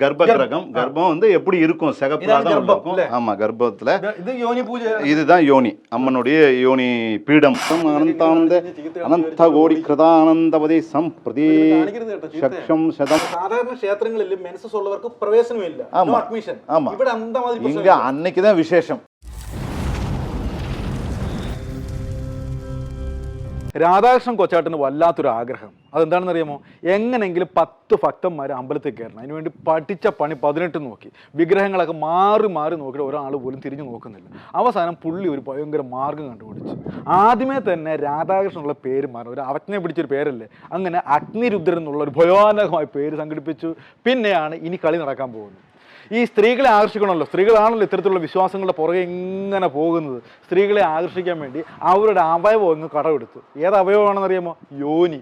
கர்ப்ப கிரகம் கர்ப்பம் வந்து எப்படி இருக்கும் சிகப்பாக இதான் தான் கர்ப்பம், இருக்கும் இல்ல? ஆமா கர்ப்பத்துல ഇത് ഇത് യോനി പൂജ இதுதான் யோனி அம்மனுடைய யோனி பீடம் அனந்தானந்த அனந்த கோடி கிருதானந்தபதி சம்பிரதி കാണിക്കരുത് കേട്ടോ, ചീത്തയാ. சக்ஷம் சதம் സാധാരണ ക്ഷേത്രങ്ങളിൽ മെൻസസ് ഉള്ളവർക്ക് പ്രവേശനമില്ല ആമാ. അഡ്മിഷൻ ആമാ. ഇവിടെ അന്ത മാതിരി இங்க പ്രശ്നമില്ല. அன்னைக்கு தான் விசேஷம் രാധാകൃഷ്ണൻ കൊച്ചാട്ടിന് വല്ലാത്തൊരു ആഗ്രഹം അതെന്താണെന്ന് അറിയാമോ എങ്ങനെയെങ്കിലും പത്ത് ഭക്തന്മാർ അമ്പലത്തിൽ കയറണം. അതിനുവേണ്ടി പഠിച്ച പണി പതിനെട്ട് നോക്കി. വിഗ്രഹങ്ങളൊക്കെ മാറി മാറി നോക്കിയിട്ട് ഒരാൾ പോലും തിരിഞ്ഞു നോക്കുന്നില്ല. അവസാനം പുള്ളി ഒരു ഭയങ്കര മാർഗം കണ്ടുപിടിച്ചു. ആദ്യമേ തന്നെ രാധാകൃഷ്ണനുള്ള പേര് മാറി ഒരു അവജ്ഞയെ പിടിച്ചൊരു പേരല്ലേ? അങ്ങനെ അഗ്നിരുദ്രൻ എന്നുള്ള ഒരു ഭയാനകമായ പേര് സംഘടിപ്പിച്ചു. പിന്നെയാണ് ഇനി കളി നടക്കാൻ പോകുന്നത്. ഈ സ്ത്രീകളെ ആകർഷിക്കണമല്ലോ. സ്ത്രീകളാണല്ലോ ഇത്തരത്തിലുള്ള വിശ്വാസങ്ങളുടെ പുറകെ ഇങ്ങനെ പോകുന്നത്. സ്ത്രീകളെ ആകർഷിക്കാൻ വേണ്ടി അവരുടെ അവയവം അങ്ങ് കടമെടുത്തു. ഏത് അവയവമാണെന്ന് അറിയാമോ യോനി.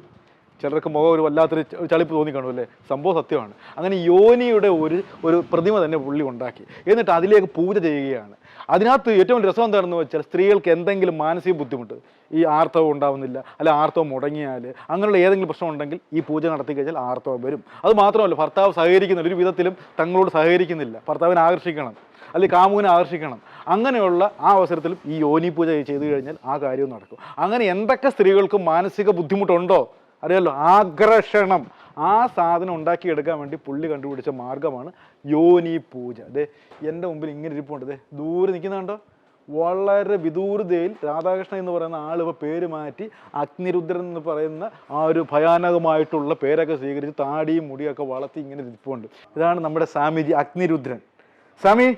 ചിലർക്ക് മുഖം ഒരു വല്ലാത്തൊരു ചളിപ്പ് തോന്നി കാണും അല്ലേ? സംഭവം സത്യമാണ്. അങ്ങനെ യോനിയുടെ ഒരു ഒരു പ്രതിമ തന്നെ പുള്ളി ഉണ്ടാക്കി. എന്നിട്ട് അതിലേക്ക് പൂജ ചെയ്യുകയാണ്. അതിനകത്ത് ഏറ്റവും രസം എന്താണെന്ന് വെച്ചാൽ സ്ത്രീകൾക്ക് എന്തെങ്കിലും മാനസിക ബുദ്ധിമുട്ട് ഈ ആർത്തവം ഉണ്ടാവുന്നില്ല അല്ല ആർത്തവം മുടങ്ങിയാൽ അങ്ങനെയുള്ള ഏതെങ്കിലും പ്രശ്നം ഉണ്ടെങ്കിൽ ഈ പൂജ നടത്തി കഴിഞ്ഞാൽ ആർത്തവം വരും. അത് മാത്രമല്ല ഭർത്താവ് സഹകരിക്കുന്നില്ല ഒരു വിധത്തിലും തങ്ങളോട് സഹകരിക്കുന്നില്ല. ഭർത്താവിനെ ആകർഷിക്കണം അല്ലെങ്കിൽ കാമുവിനെ ആകർഷിക്കണം. അങ്ങനെയുള്ള ആ അവസരത്തിലും ഈ യോനി പൂജ ചെയ്തു കഴിഞ്ഞാൽ ആ കാര്യവും നടക്കും. അങ്ങനെ എന്തൊക്കെ സ്ത്രീകൾക്ക് മാനസിക ബുദ്ധിമുട്ടുണ്ടോ? അറിയാലോ ആകർഷണം ആ സാധനം ഉണ്ടാക്കിയെടുക്കാൻ വേണ്ടി പുള്ളി കണ്ടുപിടിച്ച മാർഗമാണ് യോനി പൂജ. അതെ എന്റെ മുമ്പിൽ ഇങ്ങനെ ഇരിപ്പുണ്ട്. ദൂരെ നിൽക്കുന്നുണ്ടോ വളരെ വിദൂരതയിൽ രാധാകൃഷ്ണൻ എന്ന് പറയുന്ന ആൾ ഇപ്പോൾ പേര് മാറ്റി അഗ്നിരുദ്രൻ എന്ന് പറയുന്ന ആ ഒരു ഭയാനകമായിട്ടുള്ള പേരൊക്കെ സ്വീകരിച്ച് താടിയും മുടിയൊക്കെ വളർത്തി ഇങ്ങനെ ഇരിപ്പുണ്ട്. ഇതാണ് നമ്മുടെ സ്വാമിജി അഗ്നിരുദ്രൻ. സ്വാമി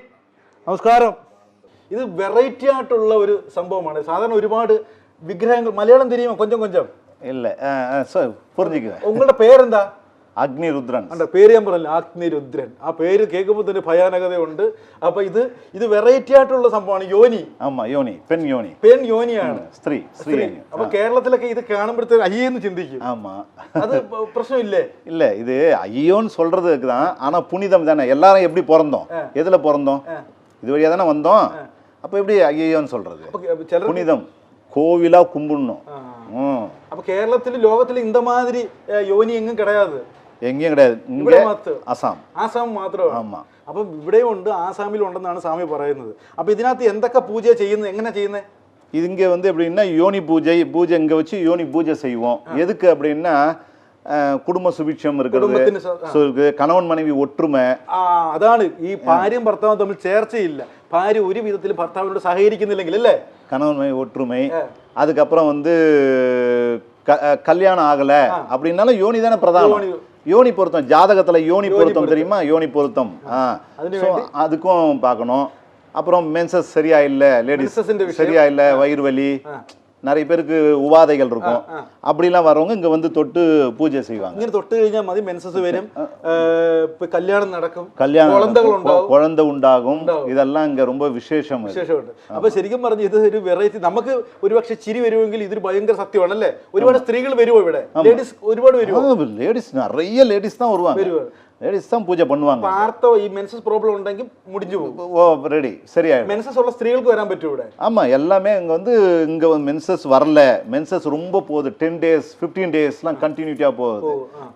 നമസ്കാരം. ഇത് വെറൈറ്റി ആയിട്ടുള്ള ഒരു സംഭവമാണ്. സാധാരണ ഒരുപാട് വിഗ്രഹങ്ങൾ മലയാളം തിരിയുമോ? കൊഞ്ചം കൊഞ്ചം. இல்ல அஹ், அஹ், சார் புரிஞ்சுக்குவேன் ഉങ്ങളുടെ പേരെന്താ அக்னி ருத்ரன் അണ്ട പേര് ഞാൻ പറഞ്ഞില്ല അഗ്നിരുദ്രൻ ആ പേര് കേൾക്കുമ്പോൾ തന്നെ ഭയാനകതയുണ്ട് അപ്പൊ ഇത് ഇത് വെറൈറ്റി ആയിട്ടുള്ള സംഭവമാണ് യോനി ஆமா யோனி பெண் யோனி പെൺ യോനിയാണ് ஸ்திரீ ஸ்திரீ സ്ത്രീ. അപ്പൊ കേരളത്തിലൊക്കെ ഇത് കാണുമ്പോഴത്തേക്ക് അയ്യെന്ന് ചിന്തിക്കും ஆமா അത് പ- പ്രശ്നമില്ലേ இல்ல இது ஐயோன்னு சொல்றதுக்கு தான் ஆனா புனிதம் தானே எல்லாரும் எப்படி பிறந்தோம் எதுல பிறந்தோம் இது வழியா தானே வந்தோம் அப்ப எப்படி ஐயோன்னு சொல்றது അപ്പൊ ചിലർ புனிதம் கோவிலா கும்பிடணும் ம். അപ്പൊ കേരളത്തിൽ ലോകത്തിൽ ഇന്ത മാതിരി ഏ, യോനി എങ്ങും കിടയാത് எங்கேயும் கிடையாது ഇവിടെ இங்க മാത്രം அசாம் ആസാം മാത്രമാണ് ஆமா അപ്പം ഇവിടെയും ഉണ്ട് ആസാമിലും ഉണ്ടെന്നാണ് സ്വാമി പറയുന്നത് അപ്പൊ ഇതിനകത്ത് എന്തൊക്കെ പൂജ ചെയ്യുന്നത് എങ്ങനെ ചെയ്യുന്നത് இது இங்க வந்து எப்படின்னா யோனி பூஜை பூஜை இங்க வச்சு யோனி பூஜை செய்வோம் எதுக்கு அப்படின்னா அஹ், குடும்ப சுபிட்சம் இருக்கிறது കുടുംബത്തിന് സ- ആ. so இருக்கு. கணவன் மனைவி ஒற்றுமை ആ അതാണ് ഈ ഭാര്യയും ഭർത്താവും തമ്മിൽ ചേർച്ചയില്ല ഭാര്യ ഒരു വിധത്തിലും ഭർത്താവിനോട് സഹകരിക്കുന്നില്ലെങ്കിൽ അല്ലേ கணவன் மனைவி ஒற்றுமை அதுக்கப்புறம் வந்து க- அஹ், கல்யாணம் ஆகல அப்படின்னாலும் யோனி தானே பிரதானம் யோனி. யோனி பொருத்தம் ஜாதகத்துல யோனி பொருத்தம் தெரியுமா யோனி பொருத்தம் ஆ அதுல So, அதுக்கும் பார்க்கணும் அப்புறம் மென்சஸ் சரியா இல்ல லேடிஸ் Mensesന്റെ விஷயம். சரியா இல்ல வயிறு வலி நிறைய பேருக்கு உபாதைகள் இருக்கும் அப்படிலாம் வரவங்க இங்க வந்து தொட்டு பூஜை செய்வாங்க ഇങ്ങനെ തൊട്ട് കഴിഞ്ഞാൽ മതി മെൻസസ് വരും ഏ, ഇപ്പൊ കല്യാണം നടക്കും கல்யாணம் குழந்தைகள் நடக்கும், உண்டாகும். குழந்தை உண்டாகும் இதெல்லாம் இங்க ரொம்ப விசேஷம் இது. വിശേഷമുണ്ട് അപ്പൊ ശരിക്കും പറഞ്ഞ് ഇത് ഒരു വെറൈറ്റി നമുക്ക് ഒരുപക്ഷെ ചിരി വരുമെങ്കിൽ ഇതൊരു ഭയങ്കര സത്യമാണല്ലേ ഒരുപാട് സ്ത്രീകൾ വരുമോ ഇവിടെ ലേഡീസ് ഒരുപാട് വരുമോ லேடிஸ் நிறைய லேடிஸ் தான் வருவாங்க வருவாங்க. லேடிஸ் தான் பூஜை பண்ணுவாங்க അപ്പൊ ആർത്തവ ഈ മെൻസസ് പ്രോബ്ലം ഉണ്ടെങ്കിൽ മുടിഞ്ഞു പോകും ஓ ரெடி சரியாயிடும் മെൻസസ് ഉള്ള സ്ത്രീകൾക്ക് വരാൻ പറ്റും ഇവിടെ ஆமா எல்லாமே இங்க வந்து இங்க வந்து மென்சஸ் வரல மென்சஸ் ரொம்ப போகுது டென் டேஸ் ஃபிஃப்டீன் டேஸ்லாம் கண்டினியூட்டியா போகுது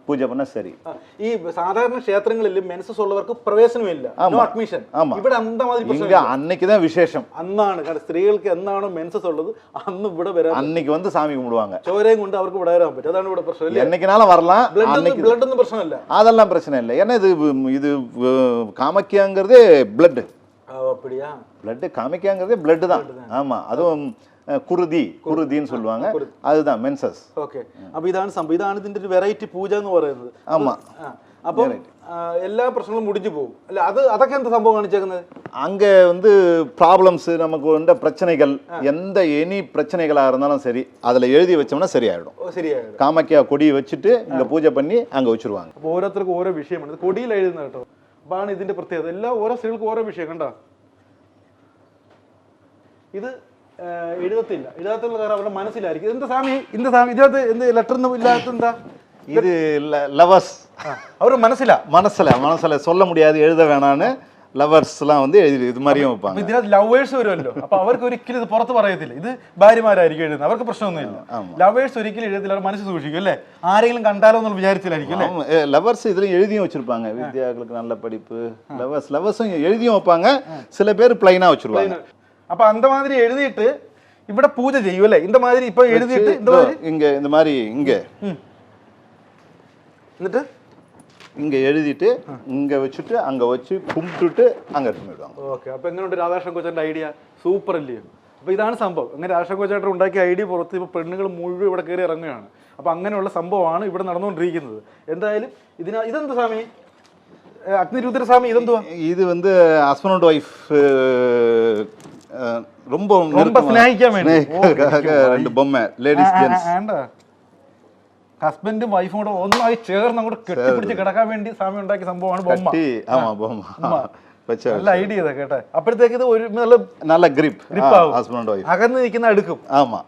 பூஜை பண்ணா சரி ആ, ഈ സാധാരണ ക്ഷേത്രങ്ങളിൽ മെൻസസ് ഉള്ളവർക്ക് പ്രവേശനമില്ല നോ അഡ്മിഷൻ ആമാ. ഇവിടെ അന്ത മാതിരി പ്രശ്നം இங்க அன்னைக்கு தான் விசேஷம் അന്നാണ് കാരണം സ്ത്രീകൾക്ക് എന്നാണോ മെൻസസ് ഉള്ളത് അന്ന് ഇവിടെ വരാൻ அன்னைக்கு வந்து சாமி கும்பிடுவாங்க ചോരയും കൊണ്ട് അവർക്ക് ഇവിടെ വരാൻ പറ്റും അതാണ് ഇവിടെ പ്രശ്നം അല്ലേ என்னைக்குனாலும் வரலாம் ബ്ലഡ് அன்னைக்கு ബ്ലഡ് ഒന്നും പ്രശ്നമല്ല அதெல்லாம் பிரச்சனை இல்லை ஏன்னா இது இது அஹ், காமாக்கியாங்கிறதே பிளட் ആ, அப்படியா பிளட் காமிக்காங்கிறதே பிளட் தான் ஆமா அதுவும் அஹ், குருதி குருதின்னு சொல்லுவாங்க அதுதான் மென்சஸ் ഓക്കെ അപ്പൊ ഇതാണ് സംഭവം ഇതാണ് ഇതിന്റെ ഒരു വെറൈറ്റി പൂജ എന്ന് പറയുന്നത് ஆமா ആ, അപ്പം ആ, എല്ലാ പ്രശ്നങ്ങളും മുടിഞ്ഞു പോകും അല്ല അത് അതൊക്കെ എന്താ സംഭവം കാണിച്ചേക്കുന്നത് அங்க வந்து ப்ராப்ளம்ஸ் நமக்கு வந்த பிரச்சனைகள் எந்த எனி பிரச்சனைகளா இருந்தாலும் சரி அதுல எழுதி வச்சோம்னா சரியாயிடும் ഓ ശരിയായത് காமாக்கியா கொடி வச்சுட்டு இங்க பூஜை பண்ணி அங்க வச்சிருவாங்க അപ്പൊ ഓരോരുത്തർക്കും ഓരോ വിഷയമാണ് ഇത് കൊടിയിൽ എഴുതുന്ന കേട്ടോ അപ്പൊ ആണ് ഇതിന്റെ പ്രത്യേകത എല്ലാ ഓരോ സ്ത്രീകൾക്കും ഓരോ വിഷയം കണ്ടോ ഇത് ആ, എഴുതത്തില്ല എഴുതാത്തുള്ള കാരണം അവരുടെ മനസ്സിലായിരിക്കും എന്താ സ്വാമി എന്താ സ്വാമി ഇതിനകത്ത് എന്ത് ലെറ്റർ ഒന്നും ഇല്ലാത്ത എന്താ இது லவர்ஸ் അവർ മനസ്സിലാ மனசுல மனசுல சொல்ல முடியாது எழுத வேணான்னு லவர்ஸ்லாம் வந்து எழுதி இது மாதிரியும் അപ്പൊ வைப்பாங்க ഇതിനകത്ത് ലവേഴ്സ് വരുമല്ലോ അപ്പൊ അവർക്ക് ഒരിക്കലും ഇത് പുറത്ത് പറയത്തില്ല ഇത് ഭാര്യമാരായിരിക്കും എഴുതുന്നത് അവർക്ക് പ്രശ്നമൊന്നുമില്ല ലവേഴ്സ് ഒരിക്കലും എഴുതില്ല അവർ മനസ്സ് സൂക്ഷിക്കും അല്ലേ ആരെങ്കിലും കണ്ടാലോ എന്നുള്ള വിചാരിച്ചില്ലായിരിക്കും അല്ലേ லவர்ஸ் இதுலயும் எழுதியும் வச்சிருப்பாங்க வித்யாக்களுக்கு நல்ல படிப்பு லவர்ஸ் லவர்ஸும் எழுதியும் வைப்பாங்க சில பேர் பிளைனா வச்சிருவாங்க അപ്പൊ അന്തമാതിരി എഴുതിയിട്ട് ഇവിടെ പൂജ ചെയ്യും അല്ലേ இந்த மாதிரி ഇപ്പൊ എഴുതിയിട്ട് இந்த இதோ, மாதிரி இங்க இந்த மாதிரி இங்க എന്നിട്ട് இங்கே எழுதிட்டு இங்கே வச்சுட்டு அங்கே வச்சு கும்பிட்டுட்டு அங்கே ഓക്കേ അപ്പോൾ എങ്ങനെ ഉണ്ട് രാധാകൃഷ്ണൻ കൊച്ചന്റെ ഐഡിയ സൂപ്പർ അല്ലേ? അപ്പോൾ ഇതാണ് സംഭവം. അങ്ങനെ രാധാകൃഷ്ണൻ കൊച്ചേട്ടൻ ഉണ്ടാക്കിയ ഐഡിയ പുറത്ത് ഇപ്പൊ പെണ്ണുങ്ങൾ മുഴുവൻ ഇവിടെ കേറി ഇറങ്ങുകയാണ്. അപ്പൊ അങ്ങനെയുള്ള സംഭവമാണ് ഇവിടെ നടന്നുകൊണ്ടിരിക്കുന്നത്. എന്തായാലും ഇതിന ഇതെന്ത് സ്വാമി? ഏ, അഗ്നിരുദ്രസ്വാമി ഇതെന്തുവാ? இது வந்து ഹஸ்பண்ட் அண்ட் ஒய்ஃப் ரொம்ப ரொம்ப സ്നേഹിക്കാൻ വേണ്ടി. வேண்டும். ஓ, ஸ்நேகிக்க. ரெண்டு பொம்மை ഹസ്ബൻഡും വൈഫും കൂടെ ഒന്നായി ചേർന്ന് അങ്ങോട്ട് കെട്ടിപ്പിടിച്ച് കിടക്കാൻ വേണ്ടി സ്വാമി ഉണ്ടാക്കിയ സംഭവമാണ് ബൊമ്മ கட்டி ஆமா பொம்மை வச்ச നല്ല ഐഡിയ ഇതാ കേട്ടെ അപ്പോഴത്തേക്ക് ഇത് ഒരു നല്ല நல்ல கிரிப் Grip ஆகும். ஹஸ்பண்ட் ஒய்ஃப் അകന്ന് നിൽക്കുന്ന അടുക്കും ஆமா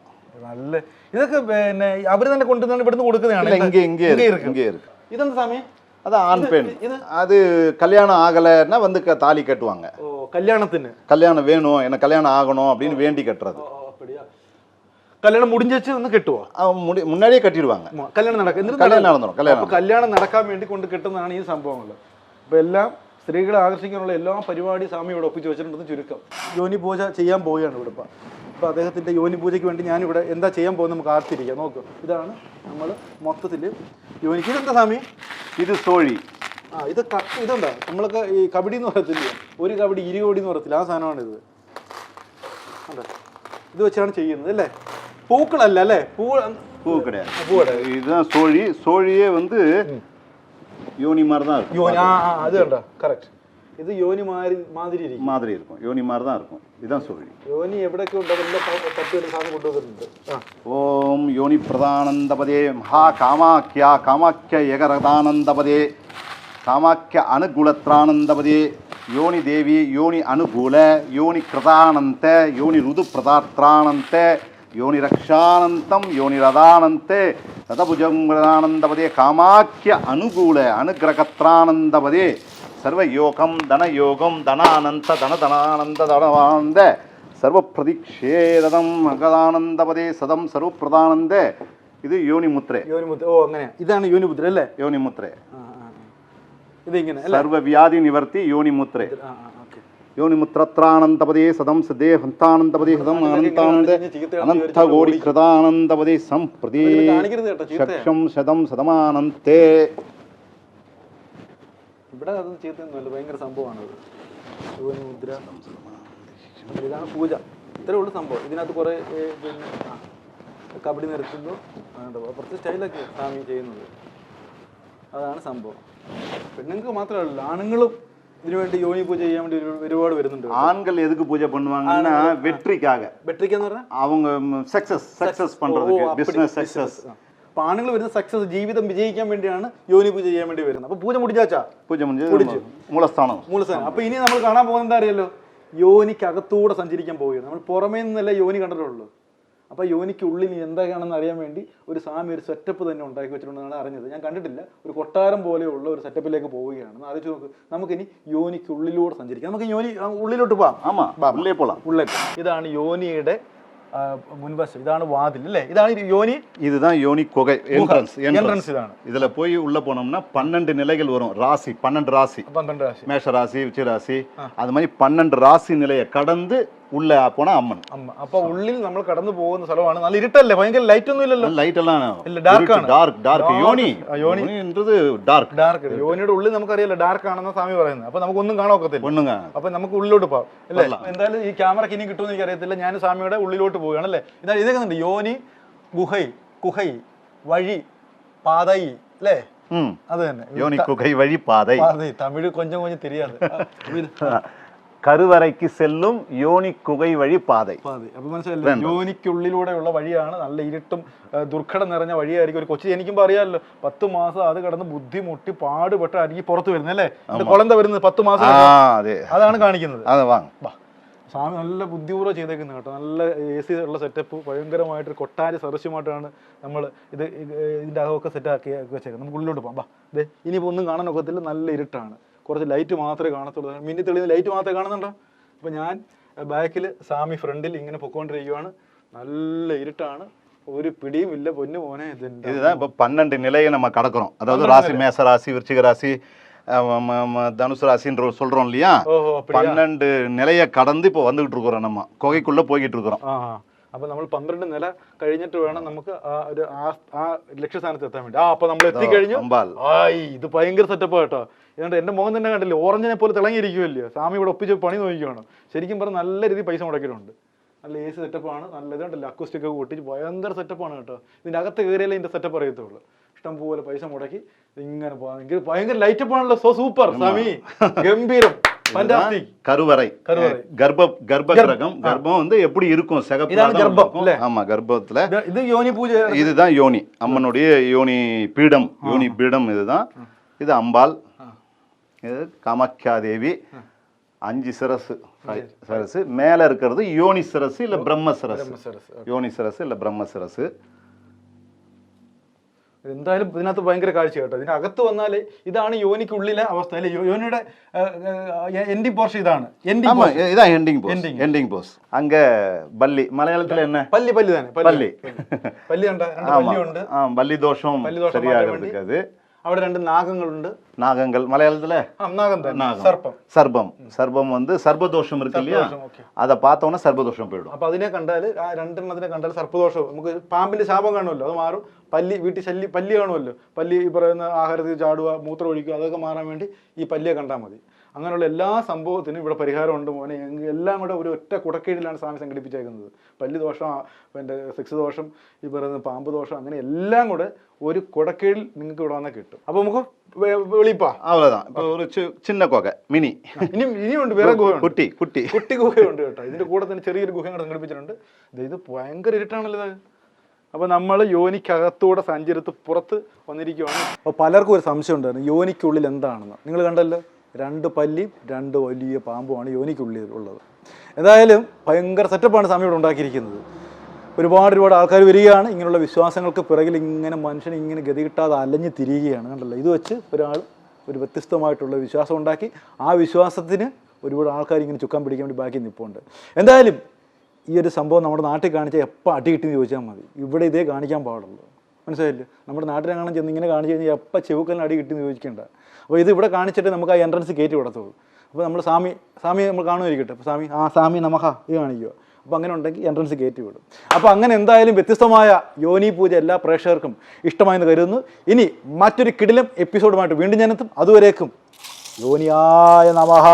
നല്ല ഇതൊക്കെ പിന്നെ അവര് തന്നെ കൊണ്ടുവന്നാണ് ഇവിടുന്ന് കൊടുക്കുന്നതാണ് இல்ல இங்க இங்கே இருக்கு இருக்கு. இங்கே இருக்கு ഇതെന്ത് സ്വാമി அது ஆண் பெண் இது- அது கல்யாணம் ஆகலைன்னா வந்து க- தாலி கட்டுவாங்க ഓ കല്യാണത്തിന് கல்யாணம் வேணும் எனக்கு கல்யாணம் ஆகணும் அப்படின்னு வேண்டி கட்டுறது ഓ, அப்படியா? കല്യാണം മുടിഞ്ചു ഒന്ന് കെട്ടുവോ அவன் முடி முன்னாடியே கட்டிடுவாங்க മ- കല്യാണം നടക്കും എന്നിട്ട് கல்யாணம் നടക്കും. நடந்துடும் கல்யாணம் അപ്പൊ കല്യാണം നടക്കാൻ വേണ്ടി കൊണ്ട് കെട്ടുന്നതാണ് ഈ സംഭവങ്ങൾ അപ്പൊ എല്ലാം സ്ത്രീകളെ ആകർഷിക്കാനുള്ള എല്ലാ പരിപാടി സ്വാമി ഇവിടെ ഒപ്പിച്ച് വെച്ചിട്ടുണ്ടെന്ന് ചുരുക്കം യോനി പൂജ ചെയ്യാൻ പോവുകയാണ് ഇവിടെ ഇപ്പൊ അപ്പൊ അദ്ദേഹത്തിന്റെ യോനി പൂജയ്ക്ക് വേണ്ടി ഞാൻ ഇവിടെ എന്താ ചെയ്യാൻ പോകുന്നത് നമുക്ക് ആർത്തിരിക്കാം നോക്ക് ഇതാണ് നമ്മൾ മൊത്തത്തിൽ യോനിക്ക് ഇതെന്താ സ്വാമി இது சோழி ആ ഇത് കക്ക് ഇതുണ്ടാ നമ്മളൊക്കെ ഈ കബഡി എന്ന് പറയത്തില്ല ഒരു കബഡി ഇരു കോടി എന്ന് പറയത്തില്ല ആ സാധനമാണ് ഇത് കണ്ടോ? ഇത് വെച്ചാണ് ചെയ്യുന്നത് അല്ലേ പൂക്കളല്ല അല്ലേ പൂ பூ கிடையாது பூ கிடையாது. இதுதான் சோழி சோழியே வந்து யோனி மாதிரி தான் இருக்கும் യോനി ആ ആ, അത് കണ്ടോ കറക്റ്റ് ഇത് യോനി മാതിരി മാതിരി ഇരിക്കും மாதிரி இருக்கும் யோனி மாதிரி தான் இருக்கும் இதுதான் சோழி യോനി എവിടെയൊക്കെ ഉണ്ട് അതെല്ലാം തപ്പി ഒരു സാധനം കൊണ്ടുവന്നിട്ടുണ്ട് ആ ஓம் யோனி பிரதானந்தபதே மகா காமாக்கியா காமாக்கிய ஏகரதானந்தபதே காமாக்கிய அனுகூலத்ரானந்தபதே யோனி தேவி யோனி அனுகூல யோனி கிருதானந்த யோனி ருது பிரதாத்ரானந்த யோனி ரக்ஷானந்தம் யோனி ரதானந்தே ரதபுஜங்கிரதானந்தபதே காமாக்கிய அனுகூல அனுகிரகத்ரானந்தபதே சர்வயோகம் தனயோகம் தனானந்த தனதனானந்த தனவானந்த സർവപ്രതിക്ഷേരതം അഗതാനന്ദപദേ സദം സർവപ്രധാനന്ദ ഇത് യോനിമുത്രേ യോനിമുദ്ര ഓ അങ്ങനെ ഇതാണ് യോനിമുദ്ര അല്ലേ യോനിമുത്രേ ആ ആ ആ. ഇതിങ്ങനെ അല്ലേ സർവവ്യാധി നിവർത്തി യോനിമുത്രേ ആ ആ ഓക്കെ യോനിമുത്രത്രാനന്ദപദേ സദം സദേ ഹന്താനന്ദപദേ ഹൃതം അനന്താനന്ദ അനന്ത കോടി കൃതാനന്ദപദേ സംപ്രതി. ശക്ഷം ശതം ശതമാനന്തേ ഇവിടെ അത് ചെയ്തൊന്നുമല്ല ഭയങ്കര സംഭവമാണ് യോനിമുദ്ര ഇതാണ് പൂജ. ഇത്രേ ഉള്ളൂ സംഭവം. ഇതിനകത്ത് കുറേ പിന്നെ കബഡി നിരത്തുന്നു. കുറച്ച് സ്റ്റൈലൊക്കെ സ്വാമി ചെയ്യുന്നത്. അതാണ് സംഭവം. പെണ്ണുങ്ങൾക്ക് മാത്രമല്ല ആണുങ്ങളും ഇതിനുവേണ്ടി യോനി പൂജ ചെയ്യാൻ വേണ്ടി ഒരു- ഒരുപാട് വരുന്നുണ്ട് ஆண்கள் எதுக்கு பூஜை பண்ணுவாங்கன்னா வெற்றிக்காக ബെട്രിക്കെന്ന് പറഞ്ഞാൽ அவங்க சக்சஸ் சக்சஸ் பண்றதுக்கு பிசினஸ் சக்சஸ் അപ്പൊ ആണുങ്ങൾ വരുന്ന സക്സസ് ജീവിതം വിജയിക്കാൻ വേണ്ടിയാണ് യോനി പൂജ ചെയ്യാൻ വേണ്ടി വരുന്നത് അപ്പൊ പൂജ മുടിച്ചാച്ചാ பூஜை முடிஞ்சு மூலஸ்தானம் മൂലസ്ഥാനം അപ്പൊ ഇനി നമ്മൾ കാണാൻ പോകുന്നത് എന്താ അറിയല്ലോ യോനിക്ക് അകത്തൂടെ സഞ്ചരിക്കാൻ പോവുകയാണ് നമ്മൾ പുറമേ നിന്നല്ല യോനി കണ്ടിട്ടുള്ളൂ അപ്പൊ യോനിക്ക് ഉള്ളിൽ എന്താണെന്ന് അറിയാൻ വേണ്ടി ഒരു സ്വാമി ഒരു സെറ്റപ്പ് തന്നെ ഉണ്ടാക്കി വെച്ചിട്ടുണ്ടെന്നാണ് അറിഞ്ഞത് ഞാൻ കണ്ടിട്ടില്ല ഒരു കൊട്ടാരം പോലെയുള്ള ഒരു സെറ്റപ്പിലേക്ക് പോവുകയാണ് ഒന്ന് ആലോചിച്ച് നോക്ക് നമുക്കിനി യോനിക്ക് ഉള്ളിലൂടെ സഞ്ചരിക്കാം നമുക്ക് യോനി ആ, ഉള്ളിലോട്ട് പോവാം ஆமா உள்ளே போலாம் ഉള്ളിലേക്ക് ഇതാണ് യോനിയുടെ ആ, മുൻവശം ഇതാണ് വാതിൽ അല്ലേ ഇതാണ് ഈ യോനി இதுதான் யோனி குகை என்ட்ரன்ஸ் എൻട്രൻസ് ഇതാണ് இதுல போய் உள்ள போனோம்னா பன்னெண்டு நிலைகள் வரும் ராசி பன்னெண்டு ராசி പന്ത്രണ്ട് രാശി மேஷ ராசி உச்சி ராசி அது மாதிரி பன்னெண்டு ராசி நிலையை கடந்து ഉള്ള പോണ അമ്മൻ. അപ്പൊ ഉള്ളിൽ നമ്മൾ കടന്നു പോകുന്ന സ്ഥലമാണ്. നല്ല ഇരുട്ടല്ലേ? ഭയങ്കര ലൈറ്റ് ഒന്നും ഇല്ലല്ലോ. ലൈറ്റ് അല്ലാണ് ഡാർക്ക് ആണ്. ഡാർക്ക് ഡാർക്ക് യോനി. യോനി. ഡാർക്ക് ഡാർക്ക് യോനിയുടെ ഉള്ളിൽ നമുക്കറിയാലോ ഡാർക്ക് ആണെന്ന് സ്വാമി പറയുന്നത്. അപ്പൊ നമുക്ക് ഒന്നും കാണാൻ. ഒന്നും അപ്പൊ നമുക്ക് ഉള്ളിലോട്ട് പോകാം അല്ലേ? എന്തായാലും ഈ ക്യാമറക്ക് ഇനി കിട്ടുമെന്ന് എനിക്ക് അറിയത്തില്ല ഞാൻ സ്വാമിയുടെ ഉള്ളിലോട്ട് പോവുകയാണ് അല്ലേ? ഇതാ ഇതൊക്കെ യോനി ഗുഹൈ കുഹൈ വഴി പാതൈ അല്ലേ? അത് തന്നെ. യോനി കുഹൈ വഴി പാതൈ. തമിഴ് കൊഞ്ചം കൊഞ്ചം തിരിയാതെ. கருவறைக்கு செல்லும் யோனி குகை வழி பாதை പാതി അപ്പൊ മനസ്സിലല്ലേ യോനിക്കുള്ളിലൂടെയുള്ള വഴിയാണ് നല്ല ഇരുട്ടും ആ, ദുർഘടം നിറഞ്ഞ വഴിയായിരിക്കും ഒരു കൊച്ചു ജനിക്കുമ്പോൾ അറിയാമല്ലോ പത്ത് മാസം അത് കടന്ന് ബുദ്ധിമുട്ടി പാടുപെട്ടായിരിക്കും പുറത്ത് വരുന്നത് അല്ലേ ഇത് കൊളന്ത വരുന്നത് പത്ത് മാസം ஆ കഴിഞ്ഞ്. அதே അതാണ് കാണിക്കുന്നത് அதை வாங்க വാ. സ്വാമി നല്ല ബുദ്ധിപൂർവ്വം ചെയ്തേക്കുന്നത് കേട്ടോ നല്ല എ സി ഉള്ള സെറ്റപ്പ് ഭയങ്കരമായിട്ട് കൊട്ടാരി സദൃശ്യമായിട്ടാണ് നമ്മൾ ഇത് ഇത് ഇതിന്റെ അകമൊക്കെ സെറ്റ് ആക്കി വെച്ചേക്കുന്നത് നമുക്ക് ഉള്ളിലോട്ട് പോകാം വാ ദേ ഇനിയിപ്പോൾ ഒന്നും കാണാൻ ഒക്കത്തില്ല നല്ല ഇരുട്ടാണ് കുറച്ച് ലൈറ്റ് മാത്രമേ കാണത്തുള്ളൂ മിന്നി തെളിയുന്ന ലൈറ്റ് മാത്രമേ കാണുന്നുണ്ടോ അപ്പോൾ ഞാൻ ബാക്കിൽ സാമി ഫ്രണ്ടിൽ ഇങ്ങനെ പൊക്കോണ്ടിരിക്കുവാണ് നല്ല ഇരുട്ടാണ് ഒരു പിടിയും ഇല്ല പൊന്നു മോനെ ഇതിൻ്റെ இதுதான் இப்போ பன்னெண்டு நிலையை நம்ம கடக்கிறோம் அதாவது ராசி மேச ராசி விருச்சிக ராசி அஹ், ம- ம- தனுசு ராசின்ற சொல்றோம் இல்லையா ஓஹோ அப்படியா பன்னெண்டு நிலையை கடந்து இப்போ வந்துகிட்டு இருக்கிறோம் நம்ம குகைக்குள்ள போய்கிட்டு இருக்கிறோம் ആ ആ. അപ്പൊ നമ്മൾ പന്ത്രണ്ട് നില കഴിഞ്ഞിട്ട് വേണം നമുക്ക് ആ ഒരു ആ- ലക്ഷ്യസ്ഥാനത്ത് എത്താൻ വേണ്ടി. ആ അപ്പോൾ നമ്മൾ എത്തിക്കഴിഞ്ഞു ആയി ഇത് ഭയങ്കര സെറ്റപ്പ് കേട്ടോ. എന്നിട്ട് എന്റെ മുഖം തന്നെ കണ്ടില്ലേ ഓറഞ്ചിനെ പോലെ തിളങ്ങിയിരിക്കുമല്ലോ സ്വാമി ഇവിടെ ഒപ്പിച്ച് പണി നോക്കിയാണ് ശരിക്കും പറഞ്ഞാൽ നല്ല രീതിയിൽ പൈസ മുടക്കിയിട്ടുണ്ട്. നല്ല എ സി സെറ്റപ്പാണ് നല്ല ഇതുണ്ടല്ലോ അക്കൂസ്റ്റിക് ഒക്കെ പൊട്ടിച്ച് ഭയങ്കര സെറ്റപ്പാണ് കേട്ടോ. ഇതിന്റെ അകത്ത് കയറിയാലേ ഇതിന്റെ സെറ്റപ്പ് അറിയത്തുള്ളൂ. ഇഷ്ടം പോലെ പൈസ മുടക്കി ഇങ്ങനെ ഭയങ്കര ഭയങ്കര ലൈറ്റപ്പ് ആണല്ലോ. സോ സൂപ്പർ സ്വാമി. ഗംഭീരം. கருவறை. கர்ப்ப கர்ப்ப. கிரகம் கர்ப்பம் வந்து எப்படி இருக்கும்? சகப்பு ஆமா கர்ப்பத்துல. இது யோனி பூஜை இதுதான் யோனி. அம்மனுடைய யோனி பீடம். யோனி பீடம் இதுதான். இது அம்பாள். இது காமாக்கியா தேவி அஞ்சு சிரசு. சிரசு. மேல இருக்கிறது யோனி சிரசு இல்ல பிரம்ம சிரசு. யோனி சிரசு இல்ல பிரம்ம சிரசு. എന്തായാലും ഇതിനകത്ത് ഭയങ്കര കാഴ്ച കേട്ടോ ഇതിനകത്ത് വന്നാൽ ഇതാണ് യോനിക്കുള്ളിലെ അവസ്ഥ അല്ലെ യോനിയുടെ എൻഡിങ് പോർഷൻ ഇതാണ് എൻഡിങ് ഇതാ എൻഡിങ് എൻഡിങ് എൻഡിങ് പോസ് അങ്ങ് പല്ലി മലയാളത്തിലെ തന്നെ പല്ലി പല്ലി തന്നെ പല്ലി പല്ലി ഉണ്ട് പല്ലി ദോഷവും ആ പല്ലി ദോഷവും பல்லி தோஷம் மாற்ற சரியாகிறதுக்கு அது അവിടെ രണ്ട് നാഗങ്ങളുണ്ട് நாகங்கள் மலையாளத்துல ആ നാഗം തന്നെ நாகம் സർപ്പം சர்ப்பம் சர்ப்பம் வந்து சர்பதோஷம் இருக்கு இல்லையா സർപ്പദോഷം, okay. அதை பார்த்தோன்னே சர்பதோஷம் போயிடும் അപ്പൊ അതിനെ കണ്ടാല് ആ രണ്ടെണ്ണത്തിനെ കണ്ടാൽ സർപ്പദോഷം നമുക്ക് പാമ്പിന്റെ ശാപം കാണുമല്ലോ അത് മാറും പല്ലി വീട്ടിൽ ശല്യ പല്ലി കാണുമല്ലോ പല്ലി ഈ പറയുന്ന ആഹാരത്തിൽ ചാടുക മൂത്രം ഒഴിക്കുക അതൊക്കെ മാറാൻ വേണ്ടി ഈ പല്ലിയെ കണ്ടാൽ മതി അങ്ങനെയുള്ള എല്ലാ സംഭവത്തിനും ഇവിടെ പരിഹാരമുണ്ട് മോനെ എങ്കി- എല്ലാം കൂടെ ഒരു ഒറ്റ കുടക്കീഴിലാണ് സ്വാമി സംഘടിപ്പിച്ചേക്കുന്നത് പല്ലി ദോഷം ആ, പിന്നെ സെക്സ് ദോഷം ഈ പറയുന്ന പാമ്പ് ദോഷം അങ്ങനെ എല്ലാം കൂടെ ഒരു കുടക്കീഴിൽ നിങ്ങൾക്ക് ഇവിടെ വന്നാൽ കിട്ടും അപ്പൊ നമുക്ക് വെ- വെളിപ്പാ அவ்வளவுதான் இப்போ ஒரு சி- சின்ன கொகை மினி ഇനി ഇനിയുണ്ട് വേറെ ഗുഹയുണ്ട് குட்டி குட்டி കുട്ടി ഗുഹയുണ്ട് കേട്ടോ ഇതിന്റെ കൂടെ തന്നെ ചെറിയൊരു ഗുഹയും കൂടെ സംഘടിപ്പിച്ചിട്ടുണ്ട് ദേ ഇത് ഭയങ്കര ഇരുട്ടാണല്ലോ ഇത് അപ്പൊ നമ്മൾ യോനിക്കകത്തൂടെ സഞ്ചരിത്ത് പുറത്ത് വന്നിരിക്കുവാണ് അപ്പോൾ പലർക്കും ഒരു സംശയം ഉണ്ടായിരുന്നു യോനിക്കുള്ളിൽ എന്താണെന്ന് നിങ്ങൾ കണ്ടല്ലോ രണ്ട് പല്ലിയും രണ്ട് വലിയ പാമ്പുമാണ് യോനിക്കുള്ളിൽ ഉള്ളത്. എന്തായാലും ഭയങ്കര സെറ്റപ്പാണ് സ്വാമി ഇവിടെ ഉണ്ടാക്കിയിരിക്കുന്നത്. ഒരുപാട് ഒരുപാട് ആൾക്കാർ വരികയാണ്. ഇങ്ങനെയുള്ള വിശ്വാസങ്ങൾക്ക് പിറകിൽ ഇങ്ങനെ മനുഷ്യൻ ഇങ്ങനെ ഗതി കിട്ടാതെ അലഞ്ഞ് തിരിയുകയാണ് കണ്ടല്ലോ. ഇത് വെച്ച് ഒരാൾ ഒരു വ്യത്യസ്തമായിട്ടുള്ള വിശ്വാസം ഉണ്ടാക്കി. ആ വിശ്വാസത്തിന് ഒരുപാട് ആൾക്കാർ ഇങ്ങനെ ചുക്കാൻ പിടിക്കാൻ വേണ്ടി ബാക്കി നിൽപ്പുണ്ട് എന്തായാലും ഈ ഒരു സംഭവം നമ്മുടെ നാട്ടിൽ കാണിച്ചാൽ എപ്പോൾ അടി കിട്ടിയെന്ന് ചോദിച്ചാൽ മതി. ഇവിടെ ഇതേ കാണിക്കാൻ പാടുള്ളൂ. മനസ്സിലായില്ലേ? നമ്മുടെ നാട്ടിലെങ്ങാനും ചെന്ന് ഇങ്ങനെ കാണിച്ചു കഴിഞ്ഞാൽ എപ്പോൾ ചെവുക്കലിന് അടി കിട്ടി ചോദിക്കേണ്ട. അപ്പോൾ ഇത് ഇവിടെ കാണിച്ചിട്ട് നമുക്ക് ആ എൻട്രൻസ് കയറ്റി വിടത്തുള്ളൂ. അപ്പോൾ നമ്മൾ സ്വാമി സ്വാമി നമ്മൾ കാണുമായിരിക്കട്ടെ. അപ്പോൾ സ്വാമി ആ സ്വാമി നമഹ ഇത് കാണിക്കുക. അപ്പോൾ അങ്ങനെ ഉണ്ടെങ്കിൽ എൻട്രൻസ് കയറ്റി വിടും. അപ്പോൾ അങ്ങനെ എന്തായാലും വ്യത്യസ്തമായ യോനി പൂജ എല്ലാ പ്രേക്ഷകർക്കും ഇഷ്ടമായെന്ന് കരുതുന്നു. ഇനി മറ്റൊരു കിടിലം എപ്പിസോഡുമായിട്ട് വീണ്ടും ഞാനെത്തും അതുവരേക്കും യോനിയായ നമഃ